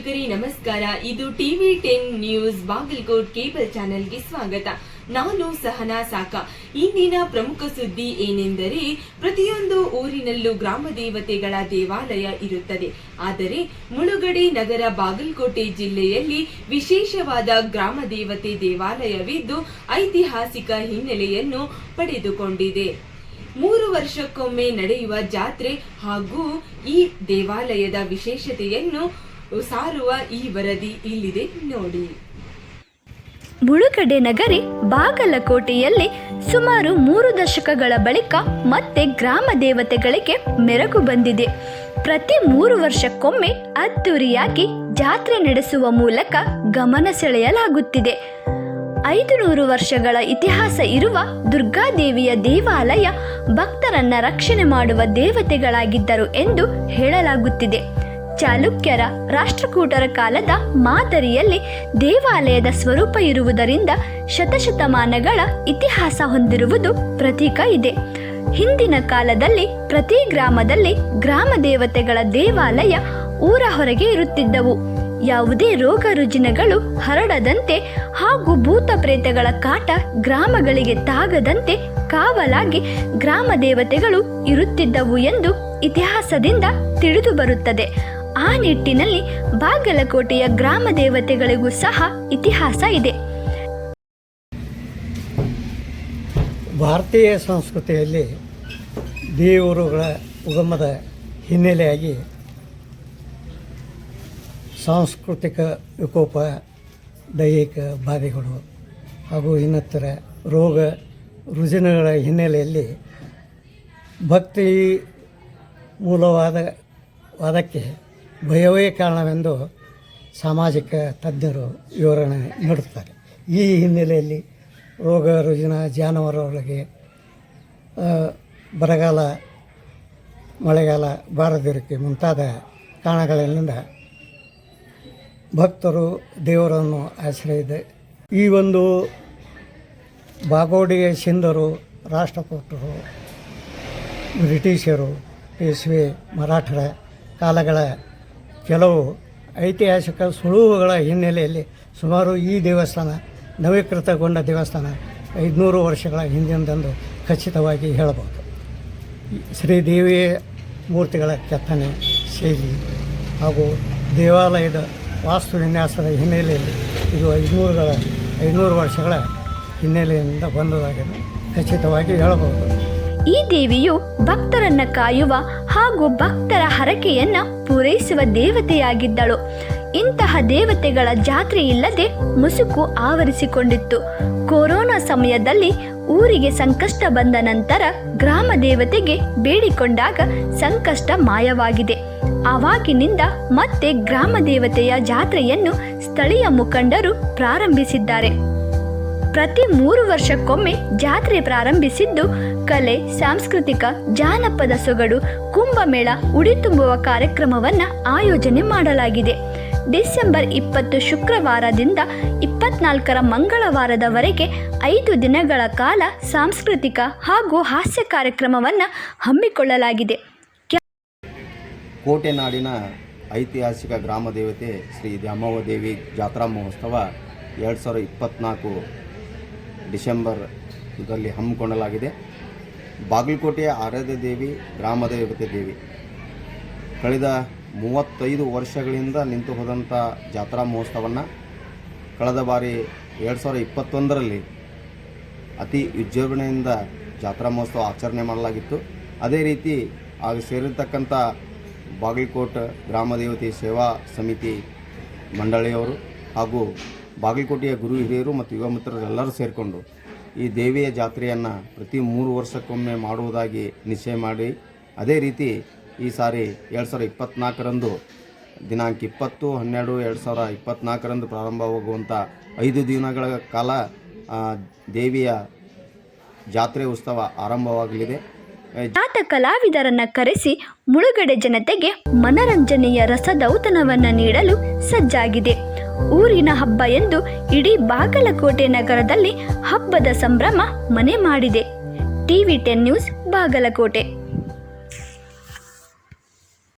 ವೀಕ್ಷಕರೇ, ನಮಸ್ಕಾರ. ಇದು TV ten news Bagalkot cable ಚಾನೆಲ್ಗೆ ಸ್ವಾಗತ. ನಾನು ಸಹನಾ ಸಾಕ. ಇಂದಿನ ಪ್ರಮುಖ ಸುದ್ದಿ ಏನೆಂದರೆ, ಪ್ರತಿಯೊಂದು ಊರಿನಲ್ಲೂ ಗ್ರಾಮ ದೇವತೆಗಳ ದೇವಾಲಯ ಇರುತ್ತದೆ. ಆದರೆ, ಮುಳುಗಡೆ ನಗರ ಬಾಗಲಕೋಟೆ ಜಿಲ್ಲೆಯಲ್ಲಿ ವಿಶೇಷವಾದ ಗ್ರಾಮ ದೇವತೆ ದೇವಾಲಯವಿದ್ದು, ಐತಿಹಾಸಿಕ ಹಿನ್ನೆಲೆಯನ್ನು ಪಡೆದುಕೊಂಡಿದೆ. ಮೂರು ವರ್ಷಕ್ಕೊಮ್ಮೆ ನಡೆಯುವ ಜಾತ್ರೆ ಹಾಗೂ ಈ ದೇವಾಲಯದ ವಿಶೇಷತೆಯನ್ನು ಸಾರುವ ಈ ವರದಿ ಇಲ್ಲಿದೆ ನೋಡಿ. ಮುಳುಗಡೆ ನಗರಿ ಬಾಗಲಕೋಟೆಯಲ್ಲಿ ಸುಮಾರು ಮೂರು ದಶಕಗಳ ಬಳಿಕ ಮತ್ತೆ ಗ್ರಾಮ ದೇವತೆಗಳಿಗೆ ಮೆರಗು ಬಂದಿದೆ. ಪ್ರತಿ ಮೂರು ವರ್ಷಕ್ಕೊಮ್ಮೆ ಅದ್ದೂರಿಯಾಗಿ ಜಾತ್ರೆ ನಡೆಸುವ ಮೂಲಕ ಗಮನ ಸೆಳೆಯಲಾಗುತ್ತಿದೆ. ಐದು ನೂರು ವರ್ಷಗಳ ಇತಿಹಾಸ ಇರುವ ದುರ್ಗಾದೇವಿಯ ದೇವಾಲಯ ಭಕ್ತರನ್ನ ರಕ್ಷಣೆ ಮಾಡುವ ದೇವತೆಗಳಾಗಿದ್ದರು ಎಂದು ಹೇಳಲಾಗುತ್ತಿದೆ. ಚಾಲುಕ್ಯರ ರಾಷ್ಟ್ರಕೂಟರ ಕಾಲದ ಮಾದರಿಯಲ್ಲಿ ದೇವಾಲಯದ ಸ್ವರೂಪ ಇರುವುದರಿಂದ ಶತಶತಮಾನಗಳ ಇತಿಹಾಸ ಹೊಂದಿರುವುದು ಪ್ರತೀಕ ಇದೆ. ಹಿಂದಿನ ಕಾಲದಲ್ಲಿ ಪ್ರತಿ ಗ್ರಾಮದಲ್ಲಿ ಗ್ರಾಮ ದೇವತೆಗಳ ದೇವಾಲಯ ಊರ ಹೊರಗೆ ಇರುತ್ತಿದ್ದವು. ಯಾವುದೇ ರೋಗ ರುಜಿನಗಳು ಹರಡದಂತೆ ಹಾಗೂ ಭೂತ ಪ್ರೇತಗಳ ಕಾಟ ಗ್ರಾಮಗಳಿಗೆ ತಾಗದಂತೆ ಕಾವಲಾಗಿ ಗ್ರಾಮ ದೇವತೆಗಳು ಇರುತ್ತಿದ್ದವು ಎಂದು ಇತಿಹಾಸದಿಂದ ತಿಳಿದು ಬರುತ್ತದೆ. ಆ ನಿಟ್ಟಿನಲ್ಲಿ ಬಾಗಲಕೋಟೆಯ ಗ್ರಾಮ ದೇವತೆಗಳಿಗೂ ಸಹ ಇತಿಹಾಸ ಇದೆ. ಭಾರತೀಯ ಸಂಸ್ಕೃತಿಯಲ್ಲಿ ದೇವರುಗಳ ಉಗಮದ ಹಿನ್ನೆಲೆಯಾಗಿ ಸಾಂಸ್ಕೃತಿಕ ವಿಕೋಪ, ದೈಹಿಕ ಬಾಧೆಗಳು ಹಾಗೂ ಇನ್ನಿತರ ರೋಗ ರುಜಿನಗಳ ಹಿನ್ನೆಲೆಯಲ್ಲಿ ಭಕ್ತಿ ಮೂಲವಾದ ವಾದಕ್ಕೆ ಭಯವೇ ಕಾರಣವೆಂದು ಸಾಮಾಜಿಕ ತಜ್ಞರು ವಿವರಣೆ ನೀಡುತ್ತಾರೆ. ಈ ಹಿನ್ನೆಲೆಯಲ್ಲಿ ರೋಗ ರುಜಿನ ಜಾನುವಾರುಗಳಿಗೆ ಬರಗಾಲ, ಮಳೆಗಾಲ ಬಾರದಿರಕ್ಕೆ ಮುಂತಾದ ಕಾರಣಗಳಿಂದ ಭಕ್ತರು ದೇವರನ್ನು ಆಶ್ರಯಿದೆ. ಈ ಒಂದು ಬಾಗೋಡಿಗೆ ಸಿಂಧರು, ರಾಷ್ಟ್ರಕೂಟರು, ಬ್ರಿಟಿಷರು ಪೇಶ್ವೆ ಮರಾಠರ ಕಾಲಗಳ ಕೆಲವು ಐತಿಹಾಸಿಕ ಸುಳುವುಗಳ ಹಿನ್ನೆಲೆಯಲ್ಲಿ ಸುಮಾರು ಈ ದೇವಸ್ಥಾನ ನವೀಕೃತಗೊಂಡ ದೇವಸ್ಥಾನ ಐದುನೂರು ವರ್ಷಗಳ ಹಿಂದಿನದಂದು ಖಚಿತವಾಗಿ ಹೇಳಬಹುದು. ಶ್ರೀದೇವಿಯ ಮೂರ್ತಿಗಳ ಕೆತ್ತನೆ ಶೈಲಿ ಹಾಗೂ ದೇವಾಲಯದ ವಾಸ್ತು ವಿನ್ಯಾಸದ ಹಿನ್ನೆಲೆಯಲ್ಲಿ ಇದು ಐದುನೂರುಗಳ ಐನೂರು ವರ್ಷಗಳ ಹಿನ್ನೆಲೆಯಿಂದ ಬಂದದಾಗಿದೆ. ಖಚಿತವಾಗಿ ಹೇಳಬಹುದು. ಈ ದೇವಿಯು ಭಕ್ತರನ್ನ ಕಾಯುವ ಹಾಗೂ ಭಕ್ತರ ಹರಕೆಯನ್ನ ಪೂರೈಸುವ ದೇವತೆಯಾಗಿದ್ದಳು. ಇಂತಹ ದೇವತೆಗಳ ಜಾತ್ರೆ ಇಲ್ಲದೆ ಮುಸುಕು ಆವರಿಸಿಕೊಂಡಿತ್ತು. ಕೊರೋನಾ ಸಮಯದಲ್ಲಿ ಊರಿಗೆ ಸಂಕಷ್ಟ ಬಂದ ನಂತರ ಗ್ರಾಮ ದೇವತೆಗೆ ಬೇಡಿಕೊಂಡಾಗ ಸಂಕಷ್ಟ ಮಾಯವಾಗಿದೆ. ಆವಾಗಿನಿಂದ ಮತ್ತೆ ಗ್ರಾಮ ದೇವತೆಯ ಜಾತ್ರೆಯನ್ನು ಸ್ಥಳೀಯ ಮುಖಂಡರು ಪ್ರಾರಂಭಿಸಿದ್ದಾರೆ. ಪ್ರತಿ ಮೂರು ವರ್ಷಕ್ಕೊಮ್ಮೆ ಜಾತ್ರೆ ಪ್ರಾರಂಭಿಸಿದ್ದು ಕಲೆ, ಸಾಂಸ್ಕೃತಿಕ, ಜಾನಪದ ಸೊಗಡು, ಕುಂಭಮೇಳ, ಉಡಿ ತುಂಬುವ ಕಾರ್ಯಕ್ರಮವನ್ನು ಆಯೋಜನೆ ಮಾಡಲಾಗಿದೆ. ಡಿಸೆಂಬರ್ ಇಪ್ಪತ್ತು ಶುಕ್ರವಾರದಿಂದ ಇಪ್ಪತ್ನಾಲ್ಕರ ಮಂಗಳವಾರದವರೆಗೆ ಐದು ದಿನಗಳ ಕಾಲ ಸಾಂಸ್ಕೃತಿಕ ಹಾಗೂ ಹಾಸ್ಯ ಕಾರ್ಯಕ್ರಮವನ್ನು ಹಮ್ಮಿಕೊಳ್ಳಲಾಗಿದೆ. ಕೋಟೆನಾಡಿನ ಐತಿಹಾಸಿಕ ಗ್ರಾಮ ದೇವತೆ ಶ್ರೀ ದ್ಯಾಮವ್ವ ದೇವಿ ಜಾತ್ರಾ ಮಹೋತ್ಸವ ಎರಡು ಸಾವಿರದ ಇಪ್ಪತ್ತ್ನಾಲ್ಕು ಡಿಸೆಂಬರ್ ಇದರಲ್ಲಿ ಹಮ್ಮಿಕೊಳ್ಳಲಾಗಿದೆ. ಬಾಗಲಕೋಟೆಯ ಆರಾಧ್ಯ ದೇವಿ ಗ್ರಾಮ ದೇವತೆ ದೇವಿ. ಕಳೆದ ಮೂವತ್ತೈದು ವರ್ಷಗಳಿಂದ ನಿಂತು ಹೋದಂಥ ಜಾತ್ರಾ ಮಹೋತ್ಸವವನ್ನು ಕಳೆದ ಬಾರಿ ಎರಡು ಸಾವಿರದ ಇಪ್ಪತ್ತೊಂದರಲ್ಲಿ ಅತಿ ವಿಜೃಂಭಣೆಯಿಂದ ಜಾತ್ರಾ ಮಹೋತ್ಸವ ಆಚರಣೆ ಮಾಡಲಾಗಿತ್ತು. ಅದೇ ರೀತಿ ಆಗ ಸೇರಿರ್ತಕ್ಕಂಥ ಬಾಗಲಕೋಟೆ ಗ್ರಾಮ ದೇವತೆ ಸೇವಾ ಸಮಿತಿ ಮಂಡಳಿಯವರು ಹಾಗೂ ಬಾಗಲಕೋಟೆಯ ಗುರು ಹಿರಿಯರು ಮತ್ತು ಯುವ ಮಿತ್ರರೆಲ್ಲರೂ ಸೇರಿಕೊಂಡು ಈ ದೇವಿಯ ಜಾತ್ರೆಯನ್ನು ಪ್ರತಿ ಮೂರು ವರ್ಷಕ್ಕೊಮ್ಮೆ ಮಾಡುವುದಾಗಿ ನಿಶ್ಚಯ ಮಾಡಿ. ಅದೇ ರೀತಿ ಈ ಸಾರಿ ಎರಡು ಸಾವಿರದ ಇಪ್ಪತ್ತ್ನಾಲ್ಕರಂದು ದಿನಾಂಕ ಇಪ್ಪತ್ತು, ಹನ್ನೆರಡು ಎರಡು ಸಾವಿರ ಇಪ್ಪತ್ತ್ನಾಲ್ಕರಂದು ಪ್ರಾರಂಭವಾಗುವಂಥ ಐದು ದಿನಗಳ ಕಾಲ ದೇವಿಯ ಜಾತ್ರೆ ಉತ್ಸವ ಆರಂಭವಾಗಲಿದೆ. ಜಾತ ಕಲಾವಿದರನ್ನ ಕರೆಸಿ ಮುಳುಗಡೆ ಜನತೆಗೆ ಮನರಂಜನೆಯ ರಸದೌತಣವನ್ನು ನೀಡಲು ಸಜ್ಜಾಗಿದೆ. ಊರಿನ ಹಬ್ಬ ಎಂದು ಇಡೀ ಬಾಗಲಕೋಟೆ ನಗರದಲ್ಲಿ ಹಬ್ಬದ ಸಂಭ್ರಮ ಮನೆ ಮಾಡಿದೆ. TV ten news Bagalkote.